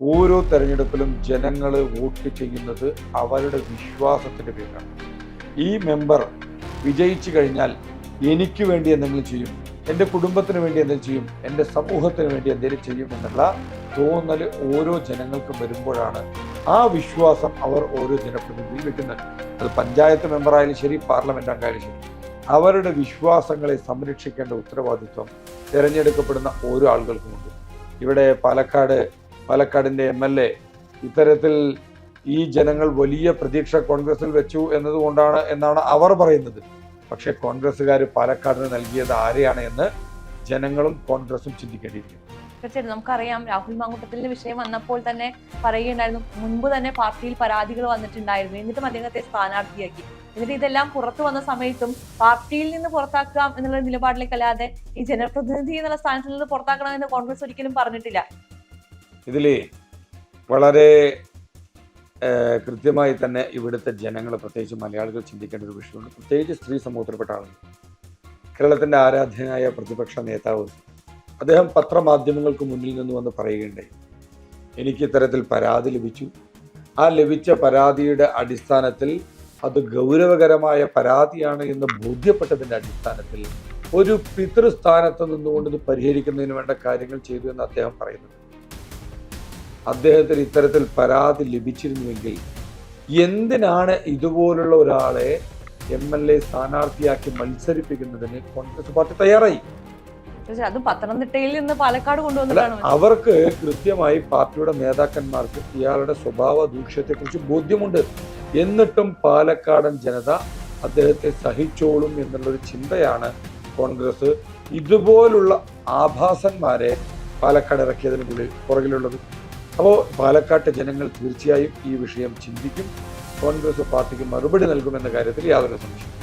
ഓരോ തെരഞ്ഞെടുപ്പിലും ജനങ്ങൾ വോട്ട് ചെയ്യുന്നത് അവരുടെ വിശ്വാസത്തിന്റെ പേരിലാണ്. ഈ മെമ്പർ വിജയിച്ചു കഴിഞ്ഞാൽ എനിക്ക് വേണ്ടി എന്തെങ്കിലും ചെയ്യും എന്റെ കുടുംബത്തിന് വേണ്ടി എന്തെങ്കിലും ചെയ്യും എന്റെ സമൂഹത്തിന് വേണ്ടി എന്തെങ്കിലും ചെയ്യും എന്നുള്ള തോന്നൽ ഓരോ ജനങ്ങൾക്കും വരുമ്പോഴാണ് ആ വിശ്വാസം അവർ ഓരോ ജനപ്രതിനിധിയിൽ വെക്കുന്നത്. അത് പഞ്ചായത്ത് മെമ്പറായാലും ശരി പാർലമെന്റ് അംഗമായാലും ശരി. അവരുടെ വിശ്വാസങ്ങളെ സംരക്ഷിക്കേണ്ട ഉത്തരവാദിത്വം തിരഞ്ഞെടുക്കപ്പെടുന്ന ഓരോ ആളുകൾക്കുമുണ്ട്. ഇവിടെ പാലക്കാട് പാലക്കാടിന്റെ എം എൽ എ. ഇത്തരത്തിൽ ഈ ജനങ്ങൾ വലിയ പ്രതീക്ഷ കോൺഗ്രസിൽ വെച്ചു എന്നതുകൊണ്ടാണ് എന്നാണ് അവർ പറയുന്നത്. പക്ഷേ കോൺഗ്രസ്സുകാർ പാലക്കാടിന് നൽകിയത് ആരെയാണ് എന്ന് ജനങ്ങളും കോൺഗ്രസും ചിന്തിക്കേണ്ടിയിരിക്കുന്നു. തീർച്ചയായിട്ടും നമുക്കറിയാം രാഹുൽ മാങ്കുട്ടത്തിന്റെ വിഷയം വന്നപ്പോൾ തന്നെ പറയുകയുണ്ടായിരുന്നു. മുൻപ് തന്നെ പാർട്ടിയിൽ പരാതികൾ വന്നിട്ടുണ്ടായിരുന്നു. എന്നിട്ടും അദ്ദേഹത്തെ സ്ഥാനാർത്ഥിയാക്കി. എന്നിട്ട് ഇതെല്ലാം പുറത്തു വന്ന സമയത്തും പാർട്ടിയിൽ നിന്ന് പുറത്താക്കാം എന്നുള്ള നിലപാടിലേക്കല്ലാതെ ഈ ജനപ്രതിനിധി എന്നുള്ള സ്ഥാനത്ത് നിന്ന് പുറത്താക്കണം എന്ന് കോൺഗ്രസ് ഒരിക്കലും പറഞ്ഞിട്ടില്ല. ഇതിൽ വളരെ കൃത്യമായി തന്നെ ഇവിടുത്തെ ജനങ്ങൾ പ്രത്യേകിച്ച് മലയാളികൾ ചിന്തിക്കേണ്ട ഒരു വിഷയമുണ്ട്. പ്രത്യേകിച്ച് സ്ത്രീ സമൂഹത്തിൽപ്പെട്ട ആളുകൾ. കേരളത്തിന്റെ ആരാധ്യനായ പ്രതിപക്ഷ നേതാവ് അദ്ദേഹം പത്രമാധ്യമങ്ങൾക്ക് മുന്നിൽ നിന്ന് വന്ന് പറയുകയുണ്ടായി. എനിക്ക് ഇത്തരത്തിൽ പരാതി ലഭിച്ചു. ആ ലഭിച്ച പരാതിയുടെ അടിസ്ഥാനത്തിൽ അത് ഗൗരവകരമായ പരാതിയാണ് എന്ന് ബോധ്യപ്പെട്ടതിന്റെ അടിസ്ഥാനത്തിൽ ഒരു പിതൃസ്ഥാനത്ത് നിന്നുകൊണ്ട് ഇത് പരിഹരിക്കുന്നതിന് വേണ്ട കാര്യങ്ങൾ ചെയ്തു എന്ന് അദ്ദേഹം പറയുന്നു. അദ്ദേഹത്തിന് ഇത്തരത്തിൽ പരാതി ലഭിച്ചിരുന്നുവെങ്കിൽ എന്തിനാണ് ഇതുപോലുള്ള ഒരാളെ എം എൽ എ സ്ഥാനാർത്ഥിയാക്കി മത്സരിപ്പിക്കുന്നതിന് കോൺഗ്രസ് പാർട്ടി തയ്യാറായി? അതും പത്തനംതിട്ടയിൽ നിന്ന് പാലക്കാട് കൊണ്ടുവന്നിട്ടാണ് അവർക്ക് കൃത്യമായി പാർട്ടിയുടെ നേതാക്കന്മാർക്ക് ഇയാളുടെ സ്വഭാവ ദൂഷ്യത്തെ കുറിച്ച് ബോധ്യമുണ്ട്. എന്നിട്ടും പാലക്കാടൻ ജനത അദ്ദേഹത്തെ സഹിച്ചോളും എന്നുള്ളൊരു ചിന്തയാണ് കോൺഗ്രസ്. ഇതുപോലുള്ള ആഭാസന്മാരെ പാലക്കാട് ഇറക്കിയതിനുള്ളിൽ പുറകിലുള്ളത്. അപ്പോൾ പാലക്കാട്ടെ ജനങ്ങൾ തീർച്ചയായും ഈ വിഷയം ചിന്തിക്കും. കോൺഗ്രസ് പാർട്ടിക്ക് മറുപടി നൽകുമെന്ന കാര്യത്തിൽ യാതൊരു സംശയവും